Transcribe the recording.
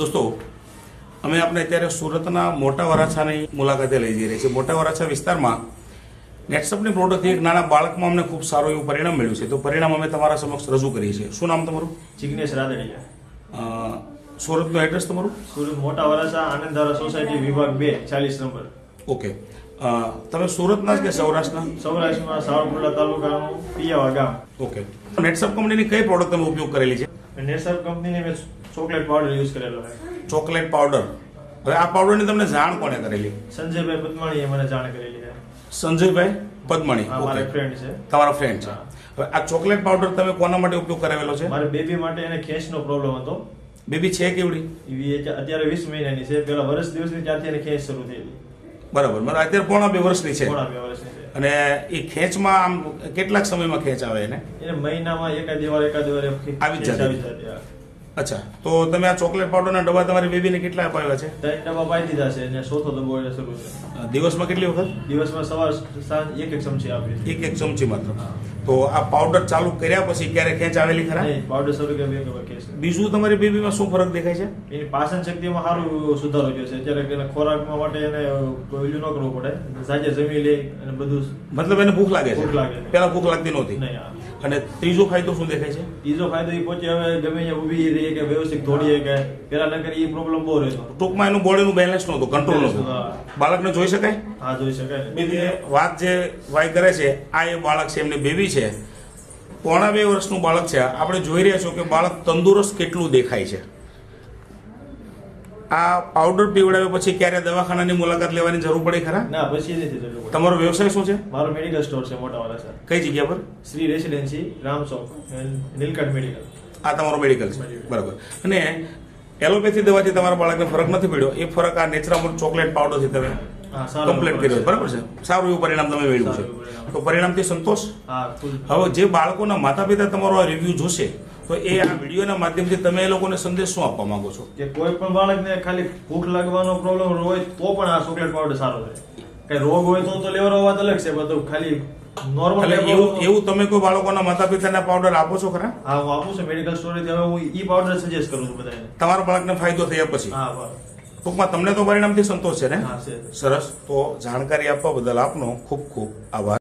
દોસ્તો અમે આપણે અત્યારે સુરતના મોટા વરાછાની મુલાકાતે લઈ જઈ રહ્યા છીએ મોટા વરાછા વિસ્તારમાં નેટસપની પ્રોડક્ટથી એક નાના બાળકમાં અમને ખૂબ સારું એવું પરિણામ મળ્યું છે. તો પરિણામ અમે તમારા સમક્ષ રજૂ કરીએ છીએ. શું નામ તમારું? જિગ્નેશ રાદડિયા. સુરતનું એડ્રેસ તમારું? સુરત મોટા વરાછા આનંદધારા સોસાયટી વિભાગ બે ચાલીસ નંબર. ઓકે. તમે સુરતના જ કે સૌરાષ્ટ્રના? સૌરાષ્ટ્રમાં સાવરકુંડલા તાલુકાનું પિયાવા ગામ. ઓકે. નેટસપ કંપનીની કઈ પ્રોડક્ટ તમે ઉપયોગ કરેલી છે? નેટસપ કંપનીની મેં ચોકલેટ પાવડર યુઝ કરેલો ચોકલેટ પાવડર. હવે આ પાવડરની તમને જાણ કોને કરેલી? સંજયભાઈ પદ્માણીએ મને જાણ કરેલી છે. સંજયભાઈ પદ્મણી મારા ફ્રેન્ડ છે. તમારા ફ્રેન્ડ છે. હવે આ ચોકલેટ પાવડર તમે કોના માટે ઉપયોગ કરાવેલો છે? મારે બેબી માટે એને ખેંચનો પ્રોબ્લેમ હતો. બેબી છે કેવડી? એ અત્યારે વીસ મહિનાની છે. પેલા વર્ષ દિવસની ત્યારથી એને ખેંચ શરૂ થયેલી બરાબર. મારે અત્યારે પોણા બે વર્ષની છે. પોણા બે વર્ષની છે. અને એ ખેંચમાં આમ કેટલાક સમયમાં ખેંચ આવે એને? એને મહિનામાં એકાદ વાર એકાદ વાર આવી જ આવી જતી. અચ્છા. તો તમે આ ચોકલેટ પાવડરના ડબ્બા તમારી બેબીને કેટલા અપાવ્યા છે? ત્રણ ડબ્બા પાઈ દીધા છે અને ચોથો ડબ્બો એટલે શરૂ છે. દિવસમાં કેટલી વખત? દિવસમાં સવાર સાંજ એક એક ચમચી આપી એક એક ચમચી માત્ર. તો આ પાવડર ચાલુ કર્યા પછી ક્યારે ખેંચ આવેલી ખરા? પાવડર શરૂ કે બે બીજું તમારી બેબીમાં શું ફરક દેખાય છે? એની પાચન શક્તિમાં સારું સુધારો થયો છે. અત્યારે એને ખોરાકમાં માટે એને ઓલું ન કરવું પડે. સાંજે જમી લે અને બધું મતલબ એને ભૂખ લાગે છે? ભૂખ લાગે પહેલા પેલા ભૂખ લાગતી નહોતી? નહીં અને ત્રીજો ફાયદો શું દેખાય છે? ત્રીજો ફાયદો એ પોતે હવે ગમે ત્યાં ઊભી રહી કે વ્યવસ્થિત દોડીએ કે પેલા નગર એ પ્રોબ્લેમ બહુ રહેતો. ટૂંકમાં એનું બોડીનું બેલેન્સ નહોતું કંટ્રોલ નહોતું. બાળકને જોઈ શકાય? હા જોઈ શકાય. બીજી વાત જે વાય કરે છે આ એ બાળક છે એમની બેબી છે. પોણા બે વર્ષનું બાળક છે. આપણે જોઈ રહ્યા છો કે બાળક તંદુરસ્ત કેટલું દેખાય છે. આ પાવડર પીવડાવ્યા પછી ક્યારે દવાખાનાની મુલાકાત લેવાની જરૂર પડે ખરા? ના પછી નથી જરૂર પડે. તમારો વ્યવસાય શું છે? મારો મેડિકલ સ્ટોર છે મોટા વાળા સર કઈ જગ્યા પર? શ્રી રેસિડેન્સી રામ ચોક નીલકંઠ મેડિકલ આ તમારો મેડિકલ છે. બરાબર. અને એલોપેથી દવાથી તમારા બાળકને ફરક નથી પડ્યો? એ ફરક આ નેચરામોલ ચોકલેટ પાવડરથી તમે કમ્પ્લીટ કર્યો બરાબર છે? સારું એવું પરિણામ તમે મેળવ્યું છે. તો પરિણામથી સંતોષ? હવે જે બાળકોના માતા પિતા તમારો આ રિવ્યુ જોશે તો એ આ વિડીયોના માધ્યમથી તમે એ લોકોને સંદેશ શું આપવા માંગો છો? કે કોઈ પણ બાળકને ખાલી ભૂખ લાગવાનો પ્રોબ્લેમ હોય તો પણ આ ચોકલેટ પાવડર સારો છે. કઈ રોગ હોય તો તો લેવાનો વાત અલગ છે બધું ખાલી નોર્મલ એવું એવું તમે કોઈ બાળકોના માતા પિતાના પાવડર આપો છો ખરા? હા હું આપું છું મેડિકલ સ્ટોરેથી હવે હું ઈ પાવડર સજેસ્ટ કરું છું બધાને. તમારા બાળકને ફાયદો થયા પછી? હા બસ. ટૂંકમાં તમને તો પરિણામથી સંતોષ છે ને? હા સરસ. તો જાણકારી આપવા બદલ આપનો ખૂબ ખૂબ આભાર.